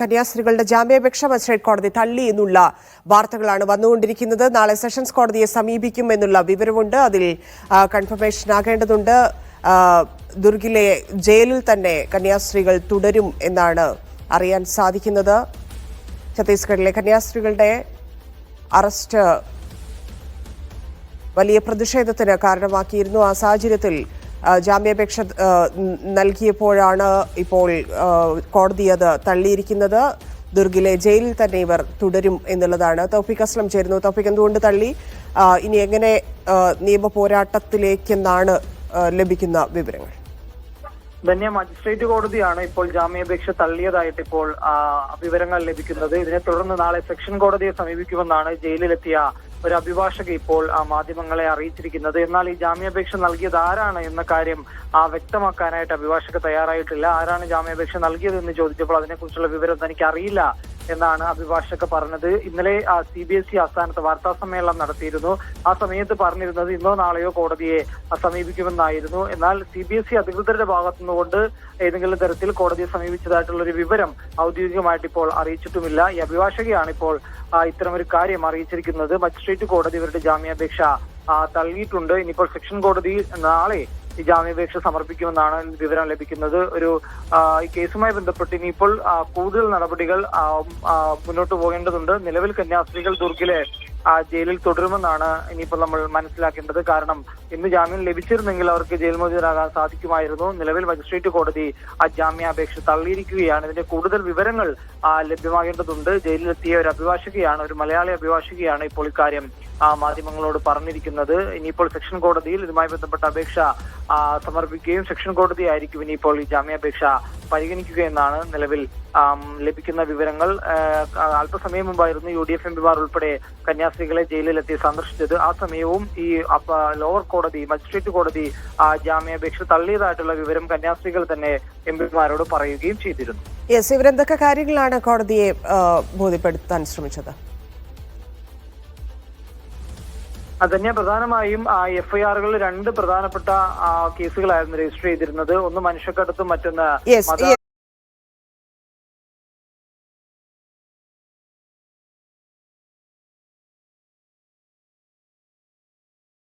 കന്യാസ്ത്രീകളുടെ ജാമ്യാപേക്ഷ മജിസ്ട്രേറ്റ് കോടതി തള്ളി എന്നുള്ള വാർത്തകളാണ് വന്നുകൊണ്ടിരിക്കുന്നത്. നാളെ സെഷൻസ് കോടതിയെ സമീപിക്കും എന്നുള്ള വിവരമുണ്ട്. അതിൽ കൺഫർമേഷൻ ആകേണ്ടതുണ്ട്. ദുർഗിലെ ജയിലിൽ തന്നെ കന്യാസ്ത്രീകൾ തുടരും എന്നാണ് അറിയാൻ സാധിക്കുന്നത്. ഛത്തീസ്ഗഡിലെ കന്യാസ്ത്രീകളുടെ അറസ്റ്റ് വലിയ പ്രതിഷേധത്തിന് കാരണമാക്കിയിരുന്നു ആ സാഹചര്യത്തിൽ ജാമ്യാപേക്ഷ നൽകിയപ്പോഴാണ് ഇപ്പോൾ കോടതി അത് തള്ളിയിരിക്കുന്നത്. ദുർഗിലെ ജയിലിൽ തന്നെ ഇവർ തുടരും എന്നുള്ളതാണ്. തൗഫിക് അസ്ലം ചേരുന്നു. തൗഫിക് എന്തുകൊണ്ട് തള്ളി? ഇനി എങ്ങനെ നിയമ പോരാട്ടത്തിലേക്കെന്നാണ് ലഭിക്കുന്ന വിവരങ്ങൾ. ധന്യ മജിസ്ട്രേറ്റ് കോടതിയാണ് ഇപ്പോൾ ജാമ്യാപേക്ഷ തള്ളിയതായിട്ട് ഇപ്പോൾ വിവരങ്ങൾ ലഭിക്കുന്നത്. ഇതിനെ തുടർന്ന് നാളെ സെക്ഷൻ കോടതിയെ സമീപിക്കുമെന്നാണ് ജയിലിലെത്തിയ ഒരു അഭിഭാഷക ഇപ്പോൾ മാധ്യമങ്ങളെ അറിയിച്ചിരിക്കുന്നത്. എന്നാൽ ഈ ജാമ്യാപേക്ഷ നൽകിയത് ആരാണ് എന്ന കാര്യം ആ, വ്യക്തമാക്കാനായിട്ട് അഭിഭാഷക തയ്യാറായിട്ടില്ല. ആരാണ് ജാമ്യാപേക്ഷ നൽകിയതെന്ന് ചോദിച്ചപ്പോൾ അതിനെക്കുറിച്ചുള്ള വിവരം തനിക്ക് അറിയില്ല എന്നാണ് അഭിഭാഷക പറഞ്ഞത്. ഇന്നലെ സി ബി എസ് ഇ ആസ്ഥാനത്ത് വാർത്താ സമ്മേളനം നടത്തിയിരുന്നു. ആ സമയത്ത് പറഞ്ഞിരുന്നത് ഇന്നോ നാളെയോ കോടതിയെ സമീപിക്കുമെന്നായിരുന്നു. എന്നാൽ സി ബി എസ് ഇ അധികൃതരുടെ ഭാഗത്തുനിന്നുകൊണ്ട് ഏതെങ്കിലും തരത്തിൽ കോടതിയെ സമീപിച്ചതായിട്ടുള്ള ഒരു വിവരം ഔദ്യോഗികമായിട്ട് ഇപ്പോൾ അറിയിച്ചിട്ടുമില്ല. ഈ അഭിഭാഷകയാണ് ഇപ്പോൾ ഇത്തരമൊരു കാര്യം അറിയിച്ചിരിക്കുന്നത്. മജിസ്ട്രേറ്റ് കോടതി ഇവരുടെ ജാമ്യാപേക്ഷ തള്ളിയിട്ടുണ്ട്. ഇനിയിപ്പോൾ സെക്ഷൻ കോടതി നാളെ ജാമ്യാപേക്ഷ സമർപ്പിക്കുമെന്നാണ് വിവരം ലഭിക്കുന്നത്. ഒരു ഈ കേസുമായി ബന്ധപ്പെട്ട് ഇനിയിപ്പോൾ കൂടുതൽ നടപടികൾ മുന്നോട്ട് പോകേണ്ടതുണ്ട്. നിലവിൽ കന്യാസ്ത്രീകൾ ദുർഗിലെ ആ, ജയിലിൽ തുടരുമെന്നാണ് ഇനിയിപ്പോൾ നമ്മൾ മനസ്സിലാക്കേണ്ടത്. കാരണം ഇന്ന് ജാമ്യം ലഭിച്ചിരുന്നെങ്കിൽ അവർക്ക് ജയിൽ മോചിതരാകാൻ സാധിക്കുമായിരുന്നു. നിലവിൽ മജിസ്ട്രേറ്റ് കോടതി ആ ജാമ്യാപേക്ഷ തള്ളിയിരിക്കുകയാണ്. ഇതിന്റെ കൂടുതൽ വിവരങ്ങൾ ലഭ്യമാകേണ്ടതുണ്ട്. ജയിലിലെത്തിയ ഒരു അഭിഭാഷകയാണ് ഒരു മലയാളി അഭിഭാഷകയാണ് ഇപ്പോൾ ഇക്കാര്യം മാധ്യമങ്ങളോട് പറഞ്ഞിരിക്കുന്നത്. ഇനിയിപ്പോൾ സെക്ഷൻ കോടതിയിൽ ഇതുമായി ബന്ധപ്പെട്ട അപേക്ഷ സമർപ്പിക്കുകയും സെക്ഷൻ കോടതി ആയിരിക്കും ഇനിയിപ്പോൾ ഈ ജാമ്യാപേക്ഷ പരിഗണിക്കുകയെന്നാണ് നിലവിൽ ലഭിക്കുന്ന വിവരങ്ങൾ. അല്പസമയം മുമ്പായിരുന്നു യു ഡി എഫ് എംപിമാർ ഉൾപ്പെടെ കന്യാസ്ത്രീകളെ ജയിലിലെത്തി സന്ദർശിച്ചത്. ആ സമയവും ഈ ലോവർ കോടതി മജിസ്ട്രേറ്റ് കോടതി ജാമ്യാപേക്ഷ തള്ളിയതായിട്ടുള്ള വിവരം കന്യാസ്ത്രീകൾ തന്നെ എംപിമാരോട് പറയുകയും ചെയ്തിരുന്നു. യെസ് ഇവരെന്തൊക്കെ കാര്യങ്ങളാണ് കോടതിയെ ബോധ്യപ്പെടുത്താൻ ശ്രമിച്ചത്? അതന്നെ പ്രധാനമായും എഫ്ഐആറുകളിൽ രണ്ട് പ്രധാനപ്പെട്ട കേസുകളായിരുന്നു രജിസ്റ്റർ ചെയ്തിരുന്നത്. ഒന്ന് മനുഷ്യക്കടത്തും മറ്റൊന്ന്